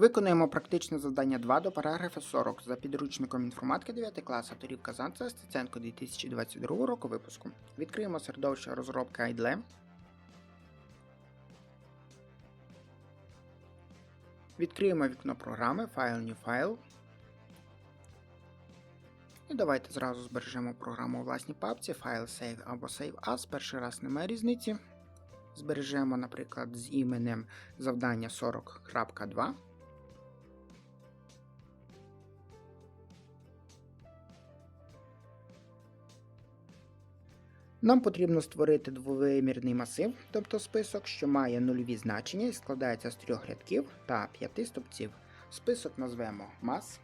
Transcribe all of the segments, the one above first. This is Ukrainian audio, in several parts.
Виконуємо практичне завдання 2 до параграфа 40 за підручником інформатики 9 класу авторів Казанцева Стеценко 2022 року випуску. Відкриємо середовище розробки IDLE. Відкриємо вікно програми File New File. І давайте зразу збережемо програму у власній папці File Save або Save As. Перший раз немає різниці. Збережемо, наприклад, з іменем завдання 40.2. Нам потрібно створити двовимірний масив, тобто список, що має нульові значення і складається з трьох рядків та п'яти стовпців. Список назвемо Mass.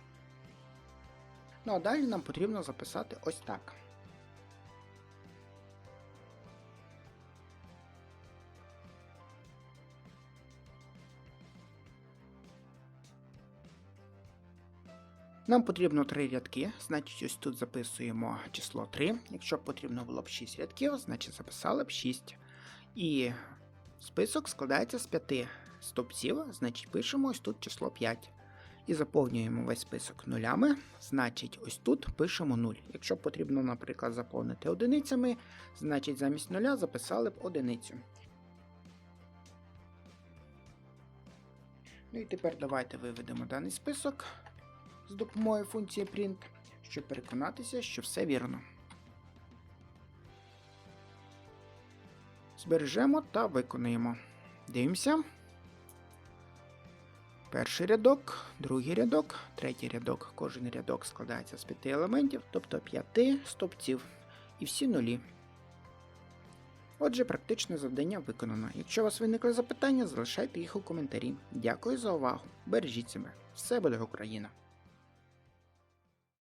Ну а далі нам потрібно записати ось так. Нам потрібно три рядки, значить ось тут записуємо число 3. Якщо потрібно було б 6 рядків, значить записали б 6. І список складається з 5 стовпців, значить пишемо ось тут число 5. І заповнюємо весь список нулями, значить ось тут пишемо 0. Якщо потрібно, наприклад, заповнити одиницями, значить замість нуля записали б одиницю. Ну і тепер давайте виведемо даний список з допомогою функції print, щоб переконатися, що все вірно. Збережемо та виконуємо. Дивимося. Перший рядок, другий рядок, третій рядок. Кожен рядок складається з п'яти елементів, тобто п'яти стовпців і всі нулі. Отже, практичне завдання виконано. Якщо у вас виникли запитання, залишайте їх у коментарі. Дякую за увагу. Бережіть себе. Все буде Україна!